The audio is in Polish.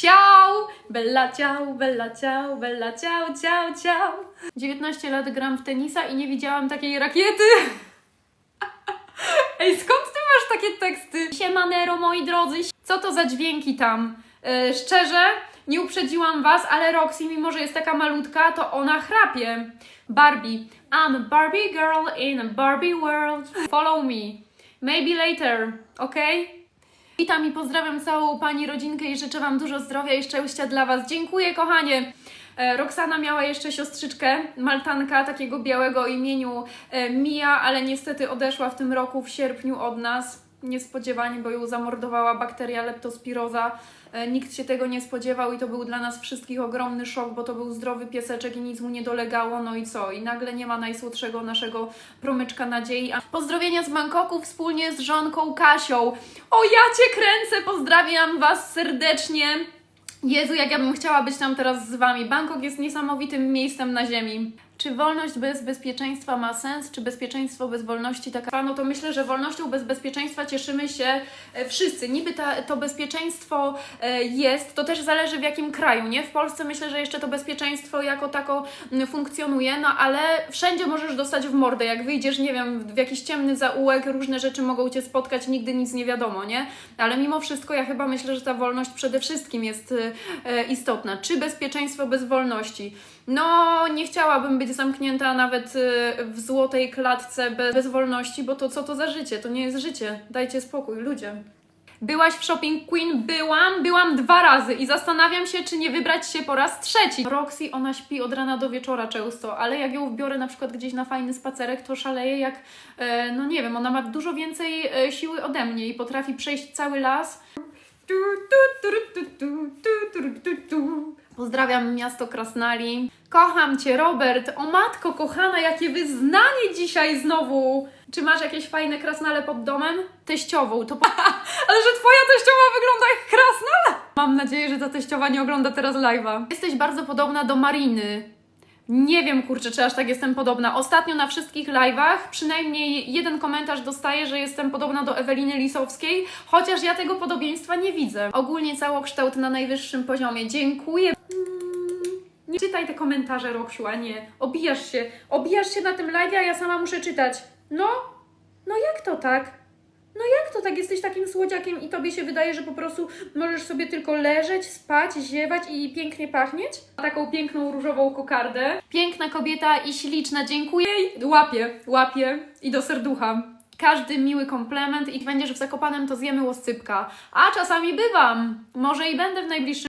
Ciao! Bella ciao, bella ciao, bella ciao, ciao, ciao. 19 lat gram w tenisa i nie widziałam takiej rakiety. Ej, skąd ty masz takie teksty? Siemanero, moi drodzy. Co to za dźwięki tam? E, szczerze, nie uprzedziłam was, ale Roxy, mimo że jest taka malutka, to ona chrapie. Barbie. I'm a Barbie girl in a Barbie world. Follow me. Maybe later, okay? Witam i pozdrawiam całą Pani rodzinkę i życzę Wam dużo zdrowia i szczęścia dla Was. Dziękuję, kochanie! E, Roxana miała jeszcze siostrzyczkę, Maltanka, takiego białego imieniu e, Mia, ale niestety odeszła w tym roku, w sierpniu od nas. Niespodziewanie, bo ją zamordowała bakteria leptospiroza. E, Nikt się tego nie spodziewał i to był dla nas wszystkich ogromny szok, bo to był zdrowy pieseczek i nic mu nie dolegało. No i co? I nagle nie ma najsłodszego naszego promyczka nadziei. A Pozdrowienia z Bangkoku wspólnie z żonką Kasią. O, ja Cię kręcę! Pozdrawiam Was serdecznie. Jezu, jak ja bym chciała być tam teraz z Wami. Bangkok jest niesamowitym miejscem na ziemi. Czy wolność bez bezpieczeństwa ma sens, czy bezpieczeństwo bez wolności taka? No to myślę, że wolnością bez bezpieczeństwa cieszymy się e, wszyscy. Niby ta, to bezpieczeństwo e, jest, to też zależy w jakim kraju, nie? W Polsce myślę, że jeszcze to bezpieczeństwo jako tako funkcjonuje, no ale wszędzie możesz dostać w mordę. Jak wyjdziesz, nie wiem, w jakiś ciemny zaułek, różne rzeczy mogą Cię spotkać, nigdy nic nie wiadomo, nie? Ale mimo wszystko ja chyba myślę, że ta wolność przede wszystkim jest e, istotna. Czy bezpieczeństwo bez wolności? No, nie chciałabym być zamknięta nawet y, w złotej klatce bez, bez wolności, bo to co to za życie? To nie jest życie. Dajcie spokój, ludzie. Byłaś w Shopping Queen? Byłam, byłam dwa razy i zastanawiam się, czy nie wybrać się po raz trzeci. Roxy, ona śpi od rana do wieczora często, ale jak ją wbiorę na przykład gdzieś na fajny spacerek, to szaleje jak, e, no nie wiem, ona ma dużo więcej e, siły ode mnie i potrafi przejść cały las. Pozdrawiam miasto Krasnali. Kocham Cię, Robert. O matko kochana, jakie wyznanie dzisiaj znowu. Czy masz jakieś fajne krasnale pod domem? Teściową, to po... Ale że Twoja teściowa wygląda jak krasnala! Mam nadzieję, że ta teściowa nie ogląda teraz live'a. Jesteś bardzo podobna do Mariny. Nie wiem, kurczę, czy aż tak jestem podobna. Ostatnio na wszystkich live'ach przynajmniej jeden komentarz dostaję, że jestem podobna do Eweliny Lisowskiej, chociaż ja tego podobieństwa nie widzę. Ogólnie całokształt na najwyższym poziomie. Dziękuję. Mm, Nie czytaj te komentarze, Roksiu, a nie. Obijasz się. Obijasz się na tym live, a ja sama muszę czytać. No? No jak to tak? No jak to tak? Jesteś takim słodziakiem i tobie się wydaje, że po prostu możesz sobie tylko leżeć, spać, ziewać i pięknie pachnieć? Taką piękną różową kokardę. Piękna kobieta i śliczna, dziękuję. Łapię, łapię i do serducha. Każdy miły komplement i będziesz w Zakopanem, to zjemy łoscypka. A czasami bywam. Może i będę w najbliższym